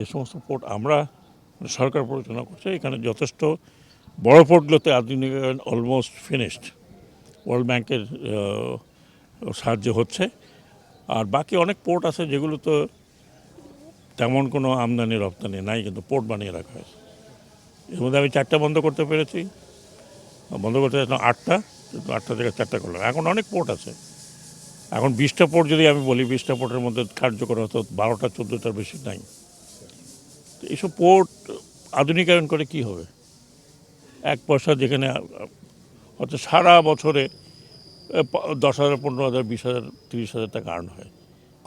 যে সমস্ত পোর্ট আমরা সরকার পরিচালনা করছে। এখানে যথেষ্ট বড় পোর্টগুলোতে আধুনিকায়ন অলমোস্ট ফিনিশড ওয়ার্ল্ড ব্যাংকের সাহায্য হচ্ছে। আর বাকি অনেক পোর্ট আছে যেগুলো তো তেমন কোনো আমদানি রপ্তানি নাই, কিন্তু পোর্ট বানিয়ে রাখা হয়েছে। এর মধ্যে আমি চারটা বন্ধ করতে পেরেছি। বন্ধ করতে চাইছিলাম আটটা। কিন্তু আটটা থেকে চারটা করলাম। এখন অনেক পোর্ট আছে। এখন বিশটা পোর্ট যদি আমি বলি, বিশটা পোর্টের মধ্যে কার্যকর হতো বারোটা, চোদ্দোটার বেশি নাই। এইসব পোর্ট আধুনিকায়ন করে কি হবে? এক পয়সা যেখানে হয়তো সারা বছরে দশ হাজার পনেরো হাজার বিশ হাজার তিরিশ হাজার টাকা আর্ন হয়।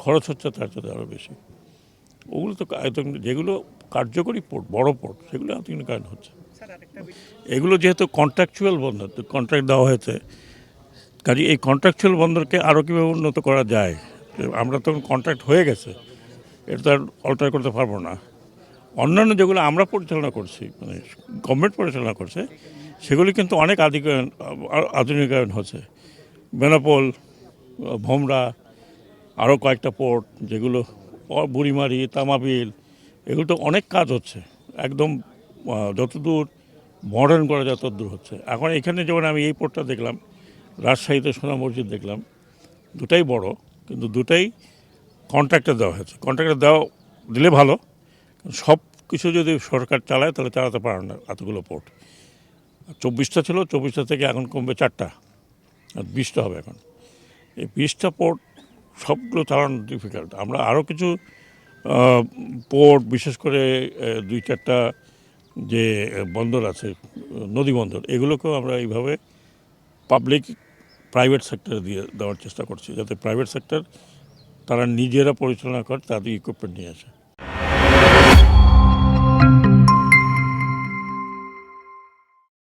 খরচ হচ্ছে তার সাথে আরও বেশি। ওগুলো তো যেগুলো কার্যকরী পোর্ট বড় পোর্ট সেগুলো আধুনিকায়ন হচ্ছে। এগুলো যেহেতু কন্ট্রাকচুয়াল বন্দর কন্ট্রাক্ট দেওয়া হয়েছে কাজে এই কন্ট্রাকচুয়াল বন্দরকে আরও কীভাবে উন্নত করা যায়? আমরা তখন কন্ট্রাক্ট হয়ে গেছে এটা তো আর অল্টার করতে পারব না। অন্যান্য যেগুলো আমরা পরিচালনা করছি মানে গভর্নমেন্ট পরিচালনা করছে, সেগুলি কিন্তু অনেক আধিকায়ন আধুনিকায়ন হচ্ছে। বেনাপোল, ভোমরা, আরও কয়েকটা পোর্ট যেগুলো, বুড়িমারি, তামাবিল, এগুলো তো অনেক কাজ হচ্ছে। একদম যতদূর মডার্ন করা যায় ততদূর হচ্ছে। এখন এখানে যেমন আমি এই পোর্টটা দেখলাম, রাজশাহীতে সোনা মসজিদ দেখলাম, দুটাই বড়, কিন্তু দুটাই কন্ট্রাক্টে দেওয়া হয়েছে। কন্ট্রাক্টে দেওয়া দিলে ভালো, সব কিছু যদি সরকার চালায়, তাহলে চালাতে পারে না এতগুলো পোর্ট চব্বিশটা ছিল, চব্বিশটা থেকে এখন কমবে চারটা। আর বিশটা হবে এখন। এই বিশটা পোর্ট সবগুলো চালানো ডিফিকাল্ট আমরা আরও কিছু পোর্ট বিশেষ করে দুই চারটা যে বন্দর আছে, নদী বন্দর, এগুলোকেও আমরা এইভাবে পাবলিক প্রাইভেট সেক্টরে দিয়ে দেওয়ার চেষ্টা করছি। যাতে প্রাইভেট সেক্টর তারা নিজেরা পরিচালনা করে, তাদের ইকুইপমেন্ট নিয়ে আসে।